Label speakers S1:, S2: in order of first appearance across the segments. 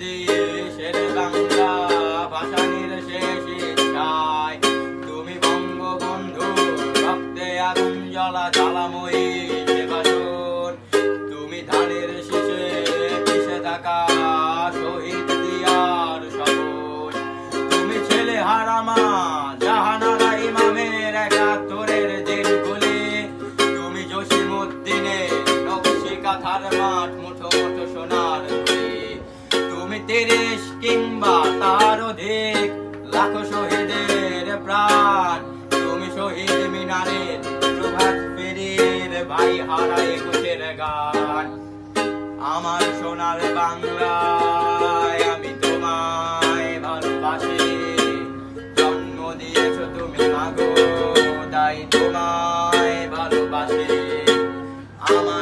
S1: দেশের বাংলা ভাষানির শেষ ইচ্ছায় তুমি বঙ্গবন্ধু, রক্তে আগুন জ্বালা জ্বালাময়ী তুমি ছেলে হারামা, জাহানারা ইমামের একাত্তরের দিনগুলি। তুমি জসিমুদ্দিনের নকশি কাঁথার মাঠ মুঠো মুঠো তুমি তিরিশ কিংবা তার অধিক লাখো শহীদের প্রাণ। তুমি শহীদ মিনারের প্রভাত ফেরির ভাই হারা একুশের গান। আমার সোনার বাংলায় আমি তোমায় ভালোবাসি। জন্ম দিয়েছ তুমি মাগো, তাই তোমায় ভালোবাসি। আমার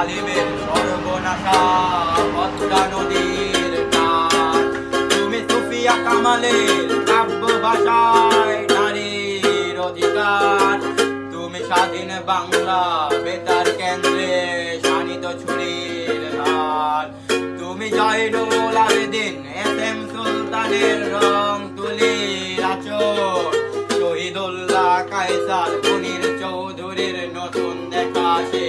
S1: আলিমের সর্বনাশা, পদ্মা নদীর গান তুমি সুফিয়া কামালের কাব্য ভাষায় নারীর অধিকার। তুমি স্বাধীন বাংলা বেতার কেন্দ্রে শানিত ছুরির ধার তুমি জয়নুল আবেদিন এস এম সুলতানের রং তুলি আচর শহীদুল্লাহ কায়সার মুনির চৌধুরীর নতুন দেখা সে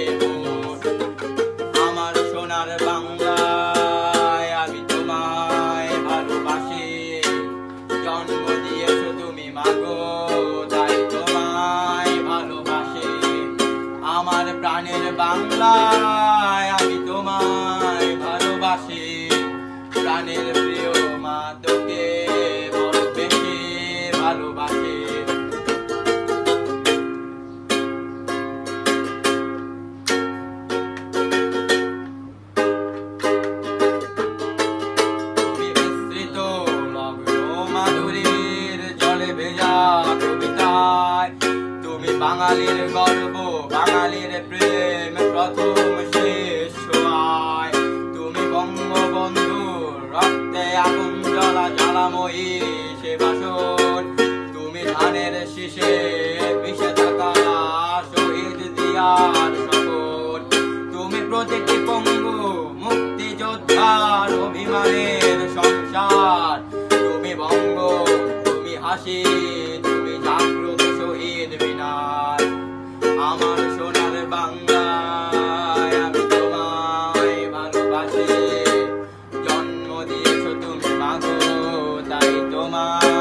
S1: আমার প্রাণের বাংলায় আমি তোমায় ভালোবাসি। প্রাণের প্রিয় মা বাঙালির গর্ব, বাঙালির প্রেম প্রথম শেষ ছোঁয়ায় তুমি বঙ্গবন্ধু, রক্তে আগুন জ্বালা জ্বালাময়ী সে বাসন। তুমি ধানের শীষে মিশে থাকা শহীদ দিয়ার শপথ। তুমি প্রতিটি পঙ্গু মুক্তিযোদ্ধার অভিমানের সংসার। তুমি বঙ্গ, তুমি হাসি my